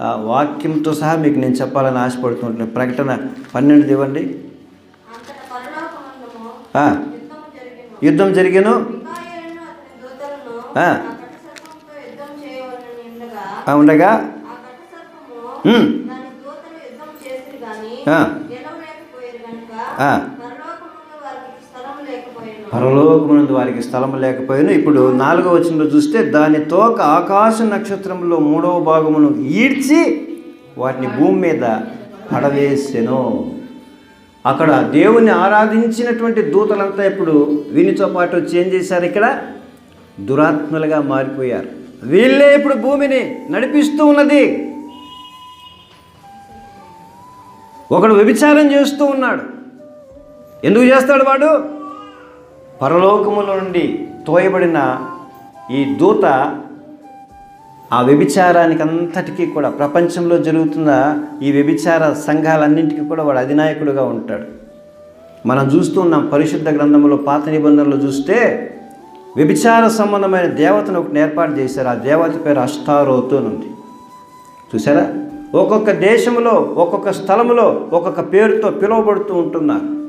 ఆ వాక్యంతో సహా మీకు నేను చెప్పాలని ఆశపడుతుంటాను ప్రకటన పన్నెండు ఇవ్వండి ఆ. యుద్ధం జరిగేను మిఖాయేలును అతని పరలోకమునందు వారికి స్థలం లేకపోయినా. ఇప్పుడు నాలుగో వచనంలో చూస్తే దాని తోక ఆకాశ నక్షత్రంలో మూడవ భాగమును ఈడ్చి వాటిని భూమి మీద పడవేసెను. అక్కడ దేవుణ్ణి ఆరాధించినటువంటి దూతలంతా ఇప్పుడు వీనితో పాటు చేంజ్ చేశారు ఇక్కడ? దురాత్మలుగా మారిపోయారు. వీళ్ళే ఇప్పుడు భూమిని నడిపిస్తూ ఉన్నది. ఒకడు వ్యభిచారం చేస్తూ ఉన్నాడు. ఎందుకు చేస్తాడు వాడు? పరలోకముల నుండి తోయబడిన ఈ దూత ఆ వ్యభిచారానికి అంతటికీ కూడా ప్రపంచంలో జరుగుతున్న ఈ వ్యభిచార సంఘాలన్నింటికీ కూడా వాడు అధినాయకుడుగా ఉంటాడు. మనం చూస్తూ ఉన్నాం పరిశుద్ధ గ్రంథంలో పాత నిబంధనలు చూస్తే వ్యభిచార సంబంధమైన దేవతను ఒకటి ఏర్పాటు చేశారు. ఆ దేవత పేరు అష్టారోతు ఉంది. చూసారా ఒక్కొక్క దేశంలో ఒక్కొక్క స్థలంలో ఒక్కొక్క పేరుతో పిలువబడుతూ ఉంటున్నారు.